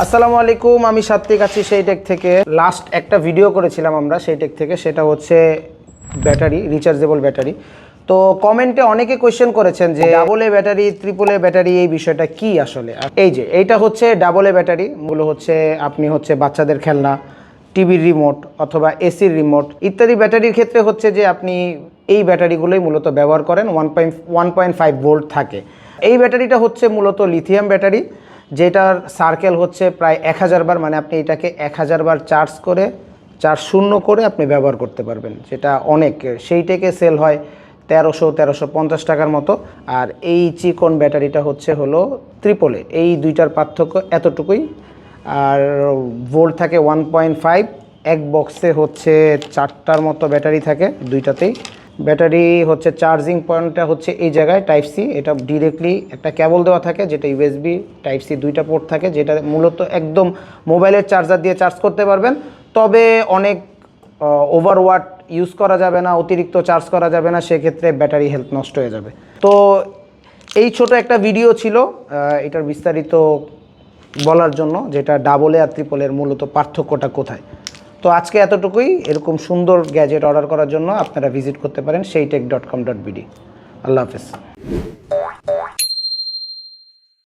আসসালামু আলাইকুম, আমি সাত্বিক আছি সেই টেক থেকে। লাস্ট একটা ভিডিও করেছিলাম আমরা সেই টেক থেকে, সেটা হচ্ছে ব্যাটারি রিচার্জেবল ব্যাটারি। তো কমেন্টে অনেকে কোয়েশ্চেন করেছেন যে double A battery triple A battery, এই বিষয়টা কি আসলে? এই যে, এইটা হচ্ছে ডাবল এ ব্যাটারি গুলো হচ্ছে আপনি হচ্ছে বাচ্চাদের খেলনা টিভির রিমোট অথবা এসির রিমোট ইত্যাদি ব্যাটারির ক্ষেত্রে হচ্ছে যে আপনি এই ব্যাটারিগুলোই মূলত ব্যবহার করেন one point one point five volt থাকে। এই ব্যাটারিটা হচ্ছে মূলত লিথিয়াম ব্যাটারি যেটার সার্কেল হচ্ছে প্রায় এক হাজার বার মানে আপনি এটাকে এক হাজার বার চার্জ করে চার্জ শূন্য করে আপনি ব্যবহার করতে পারবেন, যেটা অনেক। সেইটাকে সেল হয় তেরোশো তেরোশো পঞ্চাশ টাকার মতো। আর এই চিকন ব্যাটারিটা হচ্ছে হলো ত্রিপলে এই দুইটার পার্থক্য এতটুকুই। আর ভোল্ট থাকে ওয়ান পয়েন্ট ফাইভ এক বক্সে হচ্ছে চারটার মতো ব্যাটারি থাকে দুইটাতেই। ব্যাটারি হচ্ছে চার্জিং পয়েন্টটা হচ্ছে এই জায়গায় টাইপ সি, এটা ডিরেক্টলি একটা কেবল দেওয়া থাকে, যেটা ইউএসবি টাইপ সি দুইটা পোর্ট থাকে, যেটা মূলত একদম মোবাইলের চার্জার দিয়ে চার্জ করতে পারবেন। তবে অনেক ওভার ওয়াট ইউজ করা যাবে না, অতিরিক্ত চার্জ করা যাবে না, সেক্ষেত্রে ব্যাটারি হেলথ নষ্ট হয়ে যাবে। তো এই ছোট একটা ভিডিও ছিল এটার বিস্তারিত বলার জন্য, যেটা ডাবলে আর ত্রিপলের মূলত পার্থক্যটা কোথায়? তো আজকে এতটুকুই। এরকম সুন্দর গ্যাজেট অর্ডার করার জন্য আপনারা ভিজিট করতে পারেন সেই tech dot com dot BD আল্লাহ হাফেজ।